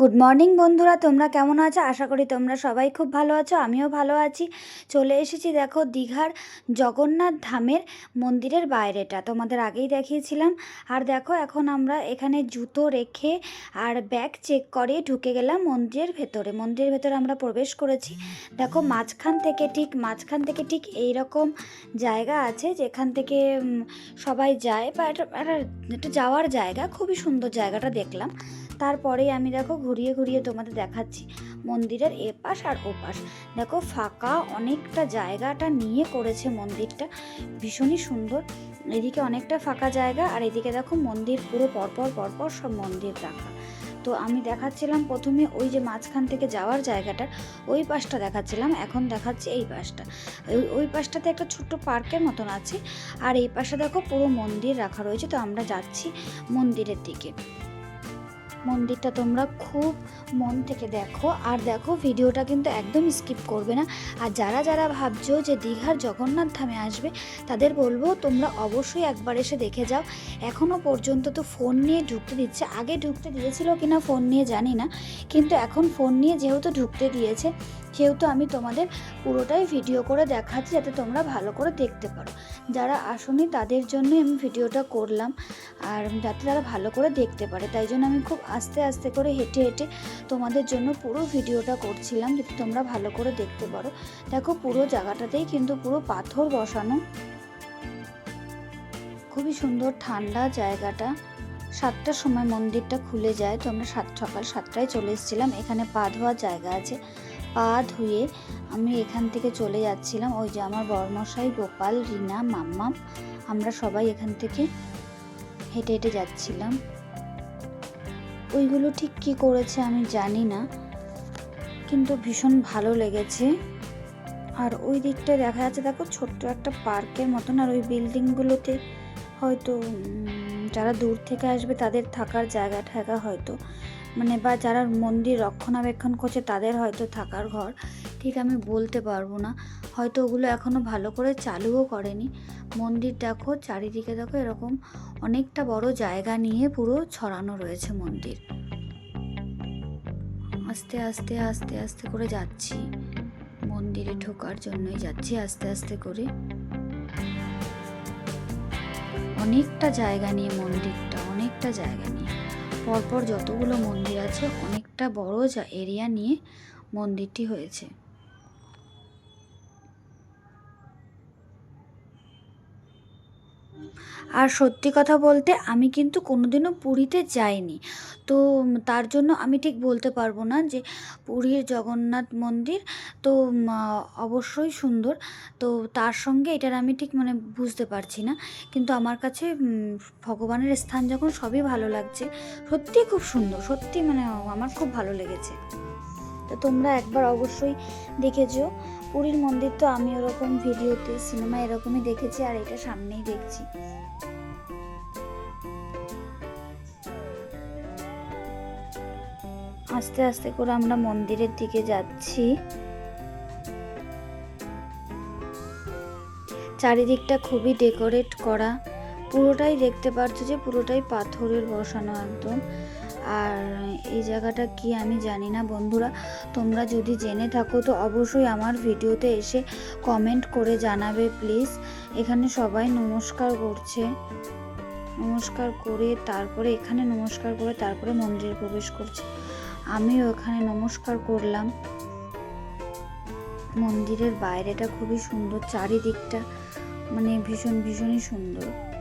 Good morning বন্ধুরা, তোমরা কেমন আছো? আশা করি তোমরা সবাই খুব ভালো আছো, আমিও ভালো আছি। চলে এসেছি দেখো দীঘার জগন্নাথ ধামের মন্দিরের বাইরেটা, তোমাদের আগেই দেখিয়েছিলাম। আর দেখো এখন আমরা এখানে জুতো রেখে আর ব্যাগ চেক করে ঢুকে গেলাম মন্দিরের ভেতরে। মন্দিরের ভেতরে আমরা প্রবেশ করেছি। দেখো মাঝখান থেকে ঠিক, মাঝখান থেকে ঠিক এই রকম জায়গা আছে যেখান থেকে সবাই যায় বা একটা একটা যাওয়ার জায়গা, খুবই সুন্দর জায়গাটা দেখলাম। তারপরেই আমি দেখো ঘুরিয়ে ঘুরিয়ে তোমাদের দেখাচ্ছি। মন্দিরের এপাশ আর ওপাশ। দেখো ফাঁকা অনেকটা জায়গাটা নিয়ে করেছে মন্দিরটা। ভীষণই সুন্দর। এদিকে অনেকটা ফাঁকা জায়গা আর এদিকে দেখো মন্দির পুরো পরপর পরপর সব মন্দির রাখা। তো আমি দেখাচ্ছিলাম প্রথমে ওই যে মাঝখান থেকে যাওয়ার জায়গাটার, ওই পাশটা দেখাচ্ছিলাম, এখন দেখাচ্ছি এই পাশটা। ওই ওই পাশটাতে একটা ছোট্ট পার্কের মতন আছে। আর এই পাশে দেখো পুরো মন্দির রাখা রয়েছে। তো আমরা যাচ্ছি মন্দিরের দিকে। মন্দিরটা তোমরা খুব মন থেকে দেখো। আর দেখো, ভিডিওটা কিন্তু একদম স্কিপ করবে না। আর যারা যারা ভাবছ যে দীঘার জগন্নাথ ধামে আসবে, তাদের বলব তোমরা অবশ্যই একবার এসে দেখে যাও। এখনও পর্যন্ত তো ফোন নিয়ে ঢুকতে দিচ্ছে। আগে ঢুকতে দিয়েছিল কিনা ফোন নিয়ে জানি না। কিন্তু এখন ফোন নিয়ে যেহেতু ঢুকতে দিয়েছে সেহেতু আমি তোমাদের পুরোটাই ভিডিও করে দেখাচ্ছি, যাতে তোমরা ভালো করে দেখতে পারো। যারা আসনি, তাদের জন্যই আমি ভিডিওটা করলাম, আর যাতে তারা ভালো করে দেখতে পারে। তাই জন্য আমি খুব আস্তে আস্তে করে হেঁটে হেঁটে তোমাদের জন্য পুরো ভিডিওটা করছিলাম, যাতে তোমরা ভালো করে দেখতে পারো। দেখো, পুরো জায়গাটাতেই কিন্তু পুরো পাথর বসানো। খুবই সুন্দর ঠান্ডা জায়গাটা। সাতটার সময় মন্দিরটা খুলে যায়। তো আমরা সাত, সকাল সাতটায় চলে এসেছিলাম। এখানে পা ধোয়ার জায়গা আছে। পা ধুয়ে আমি এখান থেকে চলে যাচ্ছিলাম। ওই যে আমার বর্মশাই, গোপাল, রিনা, মাম্মাম, আমরা সবাই এখান থেকে হেঁটে হেঁটে যাচ্ছিলাম। ওইগুলো ঠিক কি করেছে আমি জানি না, কিন্তু ভীষণ ভালো লেগেছে। আর ওই দিকটা দেখা যাচ্ছে, দেখো, ছোট্ট একটা পার্কের মতন, আর ওই বিল্ডিংগুলোতে হয়তো যারা দূর থেকে আসবে, তাদের থাকার জায়গা ঠাগা হয়তো মানে বা যারা মন্দির রক্ষণাবেক্ষণ করছে তাদের হয়তো থাকার ঘর, ঠিক আমি বলতে পারব না। হয়তো ওগুলো এখনও ভালো করে চালুও করেনি। মন্দির দেখো, চারিদিকে দেখো এরকম অনেকটা বড় জায়গা নিয়ে পুরো ছড়ানো রয়েছে মন্দির। আস্তে আস্তে আস্তে আস্তে করে যাচ্ছি। মন্দিরে ঢোকার জন্যই যাচ্ছি আস্তে আস্তে করে। অনেকটা জায়গা নিয়ে মন্দিরটা, অনেকটা জায়গা নিয়ে। পরপর যতগুলো মন্দির আছে অনেকটা বড় যা এরিয়া নিয়ে মন্দিরটি হয়েছে। আর সত্যি কথা বলতে আমি কিন্তু কোনোদিনও পুরীতে যাইনি। তো তার জন্য আমি ঠিক বলতে পারব না যে পুরীর জগন্নাথ মন্দির তো অবশ্যই সুন্দর। তো তার সঙ্গে এটার আমি ঠিক মানে বুঝতে পারছি না। কিন্তু আমার কাছে ভগবানের স্থান যখন সবই ভালো লাগছে সত্যি খুব সুন্দর, সত্যি মানে আমার খুব ভালো লেগেছে। তো তোমরা একবার অবশ্যই দেখেছ। পুরীর মন্দির তো আমি ওরকম ভিডিওতে সিনেমা এরকমই দেখেছি আর এটা সামনেই দেখছি। আস্তে আস্তে করে আমরা মন্দিরের দিকে যাচ্ছি। চারিদিকটা খুবই ডেকোরেট করা। পুরোটাই দেখতে পাচ্ছ যে পুরোটাই পাথরের বসানো একদম। আর এই জায়গাটা কি আমি জানি না। বন্ধুরা, তোমরা যদি জেনে থাকো, তো অবশ্যই আমার ভিডিওতে এসে কমেন্ট করে জানাবে প্লিজ এখানে সবাই নমস্কার করছে। নমস্কার করে তারপরে, এখানে নমস্কার করে তারপরে মন্দিরে প্রবেশ করছে। আমিও এখানে নমস্কার করলাম। মন্দিরের বাইরেটা খুবই সুন্দর, চারিদিকটা মানে ভীষণ ভীষণই সুন্দর।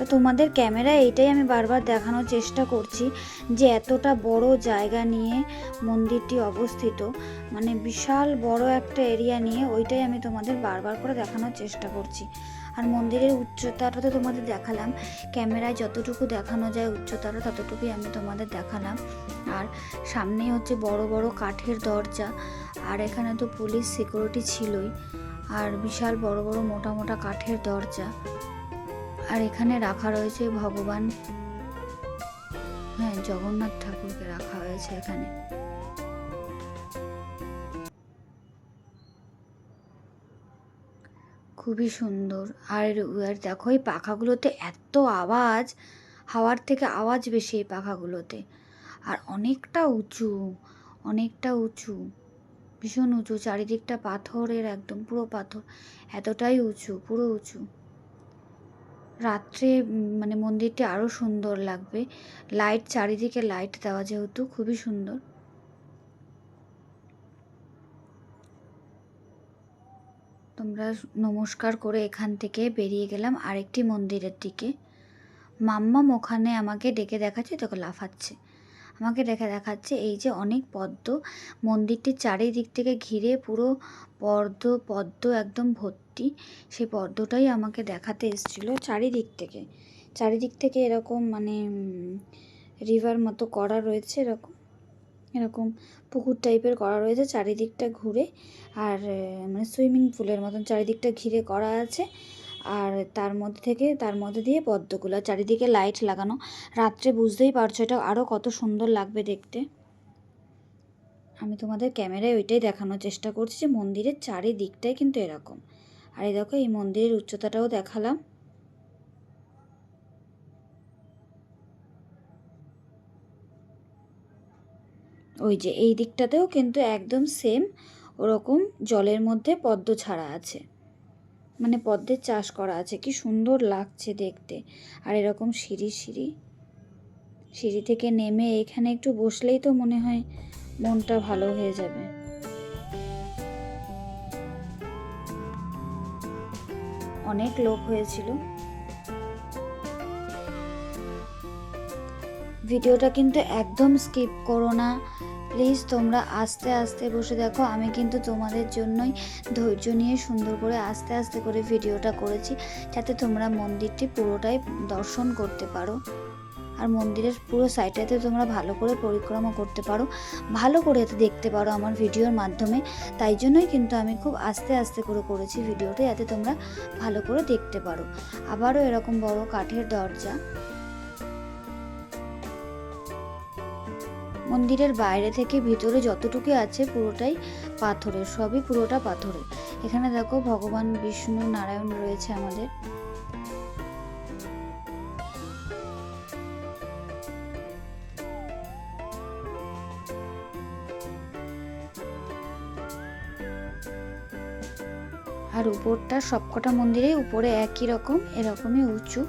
তো তোমাদের ক্যামেরা এইটাই আমি বারবার দেখানোর চেষ্টা করছি যে এতটা বড় জায়গা নিয়ে মন্দিরটি অবস্থিত মানে বিশাল বড় একটা এরিয়া নিয়ে ওইটাই আমি তোমাদের বারবার করে দেখানোর চেষ্টা করছি। আর মন্দিরের উচ্চতাটা তো তোমাদের দেখালাম, ক্যামেরায় যতটুকু দেখানো যায় উচ্চতাটা ততটুকুই আমি তোমাদের দেখালাম। আর সামনেই হচ্ছে বড় বড় কাঠের দরজা, আর এখানে তো পুলিশ সিকিউরিটি ছিলই, আর বিশাল বড় বড় মোটা মোটা কাঠের দরজা। আর এখানে রাখা রয়েছে ভগবান। হ্যাঁ জগন্নাথ ঠাকুরকে রাখা হয়েছে এখানে। খুবই সুন্দর। আর দেখো, এই পাখাগুলোতে এত আওয়াজ, হাওয়ার থেকে আওয়াজ বেশি এই পাখাগুলোতে। আর অনেকটা উঁচু অনেকটা উঁচু। ভীষণ উঁচু, চারিদিকটা পাথরের একদম পুরো পাথর। এতটাই উঁচু, পুরো উঁচু। রাত্রে মানে মন্দিরটি আরও সুন্দর লাগবে। লাইট, চারিদিকে লাইট দেওয়া যেহেতু, খুবই সুন্দর। তোমরা নমস্কার করে এখান থেকে বেরিয়ে গেলাম আরেকটি মন্দিরের দিকে। মাম্মাম ওখানে আমাকে ডেকে দেখাচ্ছে, তোকে লাফাচ্ছে। আমাকে ডেকে দেখাচ্ছে এই যে অনেক পদ্ম। মন্দিরটির চারিদিক থেকে ঘিরে পুরো পদ্ম পদ্ম একদম ভর্তি। সেই পদ্মটাই আমাকে দেখাতে এসেছিল চারিদিক থেকে। চারিদিক থেকে এরকম মানে রিভার মতো করা রয়েছে এরকম। এরকম পুকুর টাইপের করা রয়েছে চারিদিকটা ঘুরে। আর মানে সুইমিং পুলের মতন চারিদিকটা ঘিরে করা আছে। আর তার মধ্যে থেকে, তার মধ্যে দিয়ে পদ্মগুলো, চারিদিকে লাইট লাগানো। রাত্রে বুঝতেই পারছ এটা আরও কত সুন্দর লাগবে দেখতে। আমি তোমাদের ক্যামেরায় ওইটাই দেখানোর চেষ্টা করছি যে মন্দিরের চারিদিকটাই কিন্তু এরকম। আর এই দেখো, এই মন্দিরের উচ্চতাটাও দেখালাম। ওই যে, এই দিকটাতেও কিন্তু একদম সেম ওরকম জলের মধ্যে পদ্ম ছাড়া আছে। মানে পদ্মের চাষ করা আছে। কি সুন্দর লাগছে দেখতে। আর এরকম সিঁড়ি সিঁড়ি। সিঁড়ি থেকে নেমে এখানে একটু বসলেই তো মনে হয় মনটা ভালো হয়ে যাবে। অনেক লোক হয়েছিল। ভিডিওটা কিন্তু একদম স্কিপ করো না। প্লিজ তোমরা আস্তে আস্তে বসে দেখো, আমি কিন্তু তোমাদের জন্যই ধৈর্য নিয়ে সুন্দর করে আস্তে আস্তে করে ভিডিওটা করেছি, যাতে তোমরা মন্দিরটি পুরোটাই দর্শন করতে পারো। আর মন্দিরের পুরো সাইডটাতে তোমরা ভালো করে পরিক্রমা করতে পারো, ভালো করে যাতে দেখতে পারো আমার ভিডিওর মাধ্যমে। তাই জন্যই কিন্তু আমি খুব আস্তে আস্তে করে করেছি ভিডিওটা, যাতে তোমরা ভালো করে দেখতে পারো। আবারও এরকম বড় কাঠের দরজা। মন্দিরের বাইরে থেকে ভিতরে যতটুকু আছে পুরোটাই পাথরের, সবই পুরোটা পাথরের। এখানে দেখো ভগবান বিষ্ণু নারায়ণ রয়েছে আমাদের। আর উপরটা সবকটা মন্দিরেই উপরে একই রকম, এরকমই উঁচু,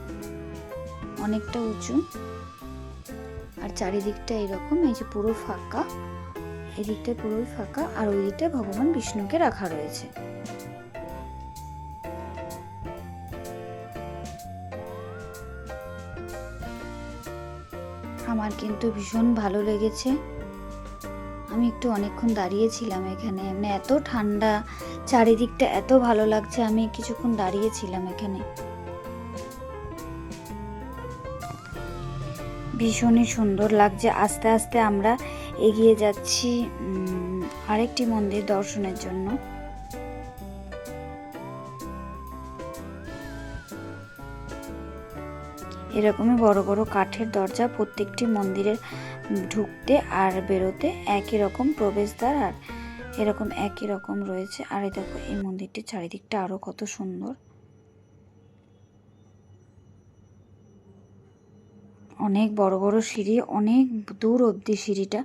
অনেকটা উঁচু। চারিদিকটা এরকম, এই যে পুরো ফাঁকা এদিকটা পুরোই ফাঁকা, আর ওই দিকটায় ভগবান বিষ্ণুকে রাখা রয়েছে। আমার কিন্তু ভীষণ ভালো লেগেছে। আমি একটু অনেকক্ষণ দাঁড়িয়েছিলাম এখানে মানে এত ঠান্ডা, চারিদিকটা এত ভালো লাগছে, আমি কিছুক্ষণ দাঁড়িয়েছিলাম এখানে। ভীষণই সুন্দর লাগছে। আস্তে আস্তে আমরা এগিয়ে যাচ্ছি আরেকটি মন্দির দর্শনের জন্য। এরকমই বড় বড় কাঠের দরজা প্রত্যেকটি মন্দিরের ঢুকতে আর বেরোতে একই রকম প্রবেশদ্বার আর এরকম একই রকম রয়েছে। আর এই দেখো, এই মন্দিরটির চারিদিকটা আরও কত সুন্দর। অনেক বড় বড় সিঁড়ি, অনেক দূর অবধি সিঁড়িটা।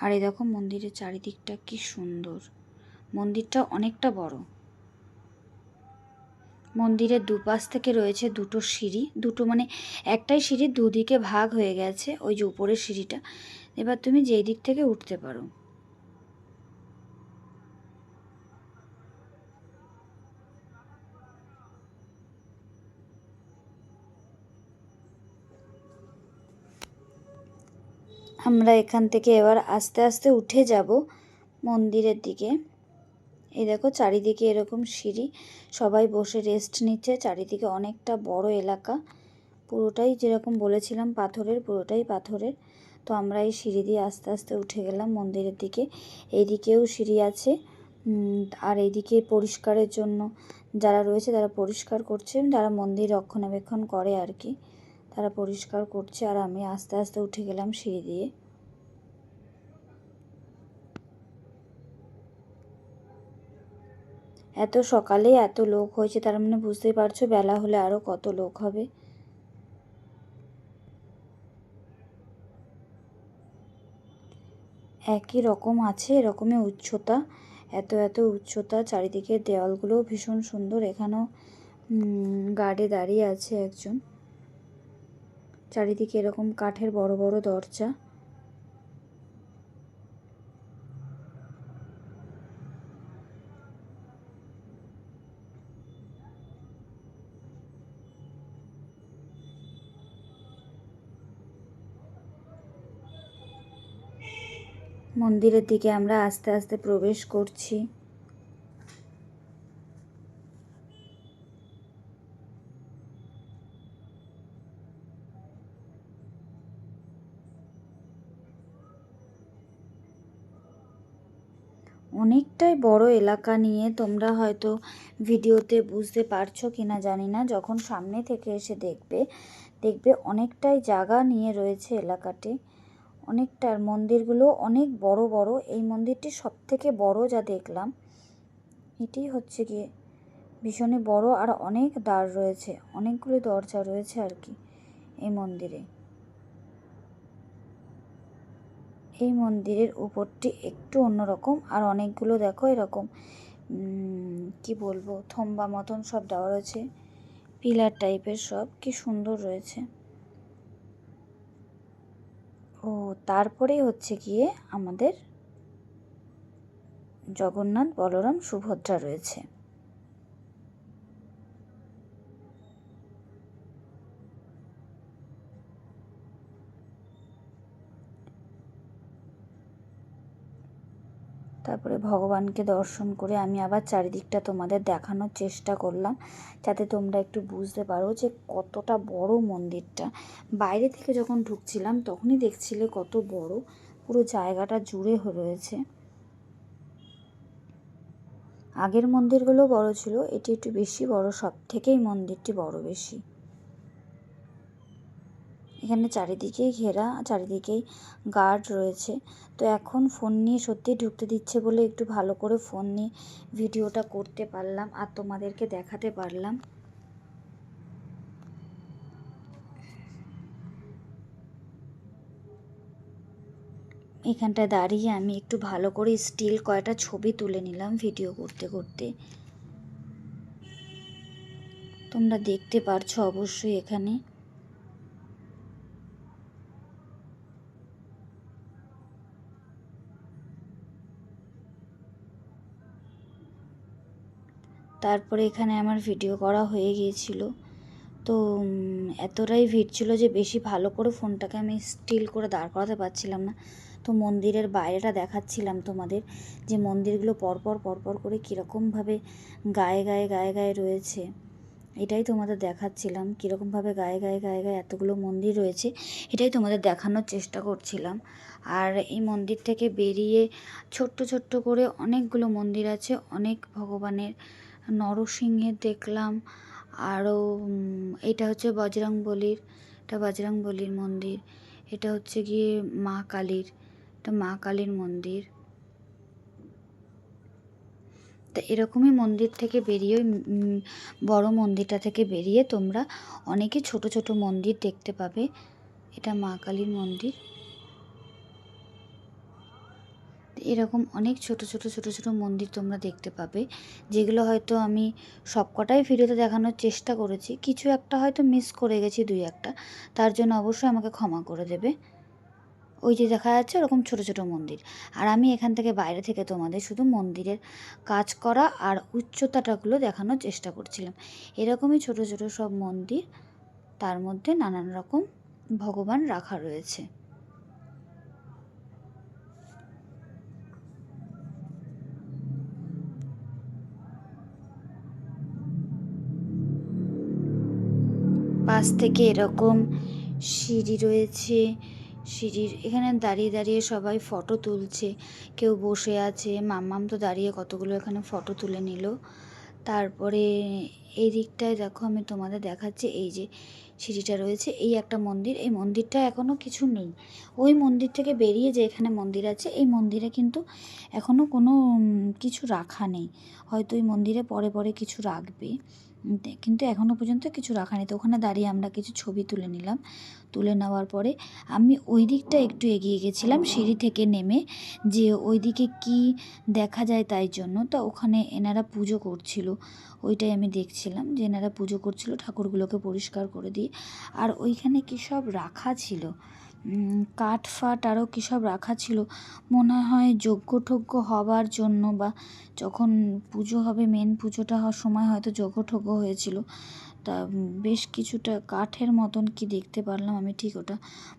আর এই দেখো মন্দিরের চারিদিকটা কি সুন্দর। মন্দিরটা অনেকটা বড়। মন্দিরের দুপাশ থেকে রয়েছে দুটো সিঁড়ি। দুটো মানে একটাই সিঁড়ি দুদিকে ভাগ হয়ে গেছে ওই যে উপরের সিঁড়িটা। এবার তুমি যেই দিক থেকে উঠতে পারো। আমরা এখান থেকে এবার আস্তে আস্তে উঠে যাব মন্দিরের দিকে। এই দেখো চারিদিকে এরকম সিঁড়ি, সবাই বসে রেস্ট নিচ্ছে। চারিদিকে অনেকটা বড় এলাকা। পুরোটাই যেরকম বলেছিলাম পাথরের, পুরোটাই পাথরের। তো আমরা এই সিঁড়ি দিয়ে আস্তে আস্তে উঠে গেলাম মন্দিরের দিকে। এইদিকেও সিঁড়ি আছে। আর এইদিকে পরিষ্কারের জন্য যারা রয়েছে তারা পরিষ্কার করছে, যারা মন্দির রক্ষণাবেক্ষণ করে আর কি। তারা পরিষ্কার করছে আর আমি আস্তে আস্তে উঠে গেলাম সিঁড়ি দিয়ে। এত সকালে এত লোক হয়েছে, তার মানে বুঝতেই পারছ বেলা হলে আরও কত লোক হবে। একই রকম আছে, এরকমই উচ্চতা, এত এত উচ্চতা চারিদিকে দেওয়ালগুলো ভীষণ সুন্দর, এখানেও গার্ডে দাঁড়িয়ে আছে একজন। চারিদিকে এরকম কাঠের বড় বড় দরজা। মন্দিরের দিকে আমরা আস্তে আস্তে প্রবেশ করছি। অনেকটাই বড় এলাকা নিয়ে তোমরা হয়তো ভিডিওতে বুঝতে পারছ কি না জানি না। যখন সামনে থেকে এসে দেখবে দেখবে অনেকটাই জায়গা নিয়ে রয়েছে এলাকাটি। অনেকটার মন্দিরগুলো অনেক বড় বড়। এই মন্দিরটি সব থেকে বড় যা দেখলাম, এটি হচ্ছে গিয়ে ভীষণই বড় আর অনেক দ্বার রয়েছে। অনেকগুলো দরজা রয়েছে আর কি এই মন্দিরে। এই মন্দিরের উপরটি একটু অন্যরকম আর অনেকগুলো দেখো এরকম কি বলব, থম্বা মতন সব দেওয়া রয়েছে, পিলার টাইপের সব, কি সুন্দর রয়েছে। ও, তারপরেই হচ্ছে গিয়ে আমাদের জগন্নাথ বলরাম সুভদ্রা রয়েছে। তারপরে ভগবানকে দর্শন করে আমি আবার চারিদিকটা তোমাদের দেখানোর চেষ্টা করলাম, যাতে তোমরা একটু বুঝতে পারো যে কতটা বড় মন্দিরটা। বাইরে থেকে যখন ঢুকছিলাম, তখনই দেখছিলে কত বড়, পুরো জায়গাটা জুড়ে রয়েছে। আগের মন্দিরগুলো বড় ছিল, এটি একটু বেশি বড় সব থেকেই মন্দিরটি বড় বেশি। এখানে চারিদিকেই ঘেরা, চারিদিকেই গার্ড রয়েছে। তো এখন ফোন নিয়ে সত্যি ঢুকতে দিচ্ছে বলে একটু ভালো করে ফোন নিয়ে ভিডিওটা করতে পারলাম আর তোমাদেরকে দেখাতে পারলাম। এখানটায় দাঁড়িয়ে আমি একটু ভালো করে স্টিল কয়টা ছবি তুলে নিলাম ভিডিও করতে করতে। তোমরা দেখতে পারছ অবশ্যই এখানে। তারপরে এখানে আমার ভিডিও করা হয়ে গিয়েছিল। তো এতটাই ভিড় ছিল যে বেশি ভালো করে ফোনটাকে আমি স্টিল করে দাঁড় করাতে পারছিলাম না। তো মন্দিরের বাইরেটা দেখাচ্ছিলাম তোমাদের, যে মন্দিরগুলো পরপর পরপর করে কীরকমভাবে গায়ে গায়ে গায়ে গায়ে রয়েছে। এটাই তোমাদের দেখাচ্ছিলাম, কীরকমভাবে গায়ে গায়ে গায়ে গায়ে এতগুলো মন্দির রয়েছে, এটাই তোমাদের দেখানোর চেষ্টা করছিলাম। আর এই মন্দির থেকে বেরিয়ে ছোট্ট ছোট্ট করে অনেকগুলো মন্দির আছে, অনেক ভগবানের নরসিংহের দেখলাম। আরও এটা হচ্ছে বজরং বলির, এটা বজরং বলির মন্দির। এটা হচ্ছে গিয়ে মা কালীর, এটা মা কালীর মন্দির। তা এরকমই মন্দির থেকে বেরিয়ে বড় মন্দিরটা থেকে বেরিয়ে তোমরা অনেকে ছোট ছোট মন্দির দেখতে পাবে। এটা মা কালীর মন্দির। এরকম অনেক ছোট ছোট ছোট ছোট মন্দির তোমরা দেখতে পাবে, যেগুলো হয়তো আমি সবকটাই ভিডিওতে দেখানোর চেষ্টা করেছি। কিছু একটা হয়তো মিস করে গেছি দুই একটা, তার জন্য অবশ্যই আমাকে ক্ষমা করে দেবে। ওই যে দেখা যাচ্ছে ওরকম ছোট ছোট মন্দির। আর আমি এখান থেকে বাইরে থেকে তোমাদের শুধু মন্দিরের কাজ করা আর উচ্চতাটাগুলো দেখানোর চেষ্টা করছিলাম। এরকমই ছোট ছোট সব মন্দির, তার মধ্যে নানান রকম ভগবান রাখা রয়েছে। পাশ থেকে এরকম সিঁড়ি রয়েছে। সিঁড়ির এখানে দাঁড়িয়ে দাঁড়িয়ে সবাই ফটো তুলছে। কেউ বসে আছে। মাম্মাম তো দাঁড়িয়ে কতগুলো এখানে ফটো তুলে নিল। তারপরে এই দিকটায় দেখো আমি তোমাদের দেখাচ্ছি। এই যে সিঁড়িটা রয়েছে, এই একটা মন্দির। এই মন্দিরটা এখনও কিছু নেই। ওই মন্দির থেকে বেরিয়ে যে এখানে মন্দির আছে, এই মন্দিরে কিন্তু এখনও কোনো কিছু রাখা নেই। হয়তো ওই মন্দিরে পরে পরে কিছু রাখবে। কিন্তু এখনও পর্যন্ত কিছু রাখা নেই। তো ওখানে দাঁড়িয়ে আমরা কিছু ছবি তুলে নিলাম। তুলে নেওয়ার পরে আমি ওই দিকটা একটু এগিয়ে গেছিলাম, সিঁড়ি থেকে নেমে যে ওই দিকে কী দেখা যায় তাই জন্য। তো ওখানে এনারা পুজো করছিল, ওইটাই আমি দেখছিলাম যে এনারা পুজো করছিল ঠাকুরগুলোকে পরিষ্কার করে দিয়ে। আর ওইখানে কী সব রাখা ছিল? কাঠ ফাট আরও কী সব রাখা ছিল? মনে হয় যজ্ঞ টজ্ঞ হবার জন্য বা যখন পুজো হবে মেন পুজোটা হওয়ার সময় হয়তো যজ্ঞ টজ্ঞ হয়েছিল। তা বেশ কিছুটা কাঠের মতন কি দেখতে পারলাম আমি ঠিক ওটা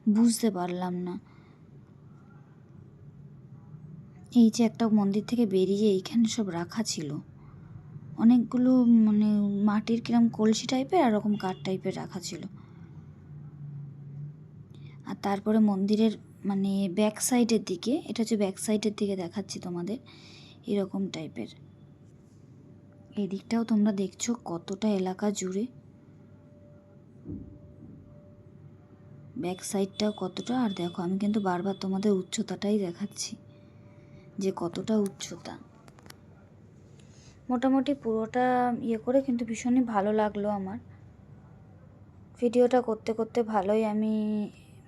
বুঝতে পারলাম না। এই যে একটা মন্দির থেকে বেরিয়ে এইখানে সব রাখা ছিল। অনেকগুলো মানে মাটির কিরম কলসি টাইপের আর ওরকম কাঠ টাইপের রাখা ছিল। আর তারপরে মন্দিরের মানে ব্যাক সাইডের দিকে, এটা হচ্ছে ব্যাক সাইডের দিকে দেখাচ্ছি তোমাদের, এরকম টাইপের এই দিকটাও তোমরা দেখছ কতটা এলাকা জুড়ে। ব্যাক সাইডটাও কতটা, আর দেখো আমি কিন্তু বারবার তোমাদের উচ্চতাটাই দেখাচ্ছি, যে কতটা উচ্চতা। মোটামুটি পুরোটা ইয়ে করে কিন্তু ভীষণই ভালো লাগল আমার। ভিডিওটা করতে করতে ভালোই আমি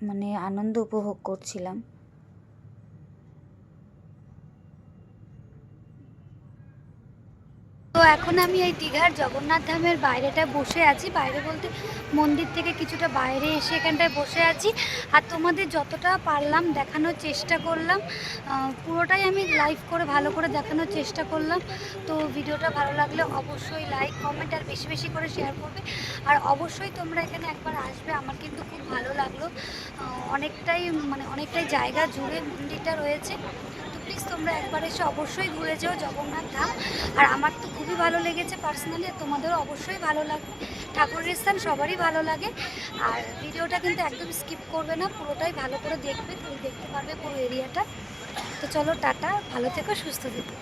মানে আনন্দ উপভোগ করছিলাম। তো এখন আমি এই দীঘার জগন্নাথ ধামের বাইরেটা বসে আছি। বাইরে বলতে মন্দির থেকে কিছুটা বাইরে এসে এখানটায় বসে আছি। আর তোমাদের যতটা পারলাম দেখানোর চেষ্টা করলাম। পুরোটাই আমি লাইভ করে, ভালো করে দেখানোর চেষ্টা করলাম। তো ভিডিওটা ভালো লাগলে অবশ্যই লাইক কমেন্ট আর বেশি বেশি করে শেয়ার করবে। আর অবশ্যই তোমরা এখানে একবার আসবে, আমার কিন্তু খুব ভালো লাগল। অনেকটাই মানে অনেকটাই জায়গা জুড়ে মন্দিরটা রয়েছে। তো প্লিজ তোমরা একবার এসে অবশ্যই ঘুরে যেও জগন্নাথ ধাম। আর আমার তো খুবই ভালো লেগেছে পার্সোনালি তোমাদেরও অবশ্যই ভালো লাগবে ঠাকুরের স্থান সবারই ভালো লাগে। আর ভিডিওটা কিন্তু একদম স্কিপ করবে না, পুরোটাই ভালো করে দেখবে, তুমি দেখতে পারবে পুরো এরিয়াটা তো চলো, টাটা, ভালো থেকো, সুস্থ থেকো।